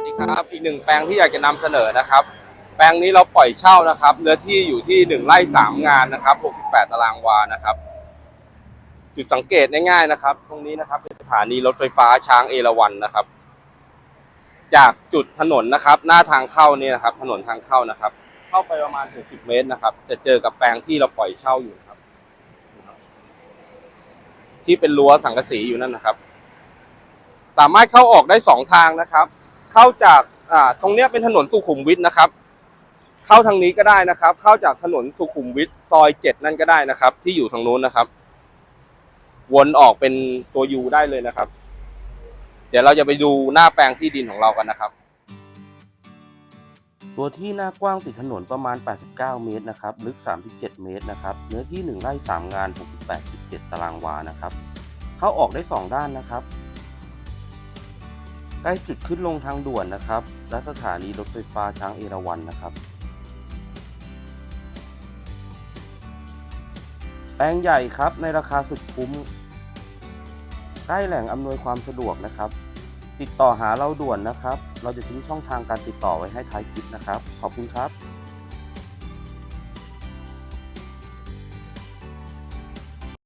ครับ อีกหนึ่งแปลงที่อยากจะนำเสนอนะครับ แปลงนี้เราปล่อยเช่านะครับ เนื้อที่อยู่ที่หนึ่งไร่สามงานนะครับ 68 ตารางวานะครับ จุดสังเกตง่ายๆนะครับ ตรงนี้นะครับเป็นสถานีรถไฟฟ้าช้างเอราวัณนะครับ จากจุดถนนนะครับ หน้าทางเข้านี่นะครับ ถนนทางเข้านะครับ เข้าไปประมาณ 60 เมตรนะครับ จะเจอกับแปลงที่เราปล่อยเช่าอยู่ครับ ที่เป็นรั้วสังกะสีอยู่นั่นนะครับ สามารถเข้าออกได้สองทางนะครับ เข้าจากอ่าตรงเนี้ยเป็นถนนสุขุมวิทนะครับ เข้าทางนี้ก็ได้นะครับ เข้าจากถนนสุขุมวิทซอยเจ็ดนั่นก็ได้นะครับ ที่อยู่ทางนู้นนะครับ วนออกเป็นตัวยูได้เลยนะครับ เดี๋ยวเราจะไปดูหน้าแปลงที่ดินของเรากันนะครับ ตัวที่หน้ากว้างติดถนนประมาณ 89 เมตรนะครับ ลึก 37 เมตรนะครับ เนื้อที่ 1 ไร่ 3 งาน 68.7 ตารางวานะครับ เข้าออกได้ 2 ด้านนะครับ ใกล้จุดขึ้นลงทางด่วนนะครับ และสถานีรถไฟฟ้าช้างเอราวัณนะครับ แปลงใหญ่ครับในราคาสุดคุ้ม ใกล้แหล่งอำนวยความสะดวกนะครับ ติดต่อหาเราด่วนนะครับ เราจะทิ้งช่องทางการติดต่อไว้ให้ท้ายคลิปนะครับ ขอบคุณครับ